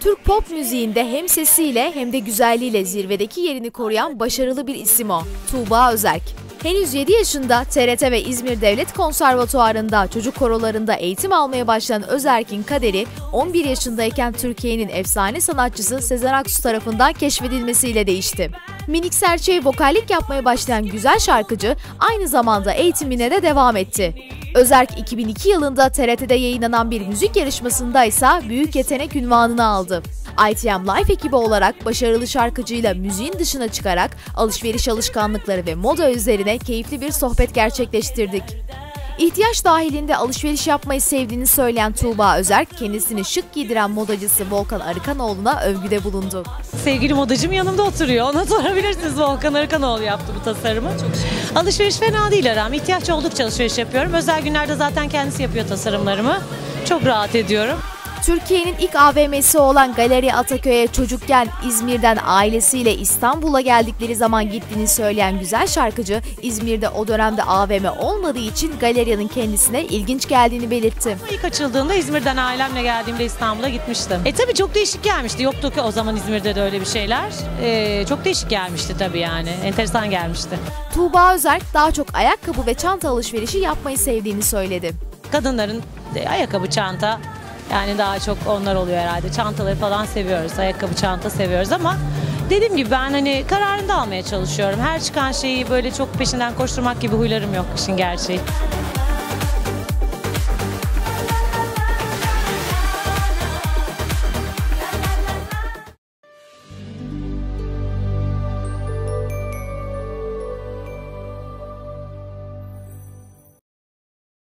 Türk pop müziğinde hem sesiyle hem de güzelliğiyle zirvedeki yerini koruyan başarılı bir isim o. Tuğba Özerk. Henüz 7 yaşında TRT ve İzmir Devlet Konservatuarı'nda çocuk korolarında eğitim almaya başlayan Özerk'in kaderi 11 yaşındayken Türkiye'nin efsane sanatçısı Sezen Aksu tarafından keşfedilmesiyle değişti. Minik serçeğe vokallik yapmaya başlayan güzel şarkıcı aynı zamanda eğitimine de devam etti. Özerk 2002 yılında TRT'de yayınlanan bir müzik yarışmasında ise büyük yetenek ünvanını aldı. ITM Life ekibi olarak başarılı şarkıcıyla müziğin dışına çıkarak alışveriş alışkanlıkları ve moda üzerine keyifli bir sohbet gerçekleştirdik. İhtiyaç dahilinde alışveriş yapmayı sevdiğini söyleyen Tuğba Özerk, kendisini şık giydiren modacısı Volkan Arıkanoğlu'na övgüde bulundu. Sevgili modacım yanımda oturuyor. Ona sorabilirsiniz Volkan Arıkanoğlu yaptı bu tasarımı. Alışveriş fena değil aram. İhtiyaç oldukça alışveriş yapıyorum. Özel günlerde zaten kendisi yapıyor tasarımlarımı. Çok rahat ediyorum. Türkiye'nin ilk AVM'si olan Galeri Ataköy'e çocukken İzmir'den ailesiyle İstanbul'a geldikleri zaman gittiğini söyleyen güzel şarkıcı, İzmir'de o dönemde AVM olmadığı için galeriyanın kendisine ilginç geldiğini belirtti. İlk açıldığında İzmir'den ailemle geldiğimde İstanbul'a gitmiştim. E tabii çok değişik gelmişti. Yoktu ki o zaman İzmir'de de öyle bir şeyler. E, çok değişik gelmişti tabii yani. Enteresan gelmişti. Tuğba Özerk daha çok ayakkabı ve çanta alışverişi yapmayı sevdiğini söyledi. Kadınların e, ayakkabı, çanta yani daha çok onlar oluyor herhalde. Çantaları falan seviyoruz. Ayakkabı, çanta seviyoruz ama dediğim gibi ben hani kararında almaya çalışıyorum. Her çıkan şeyi böyle çok peşinden koşturmak gibi huylarım yok işin gerçeği.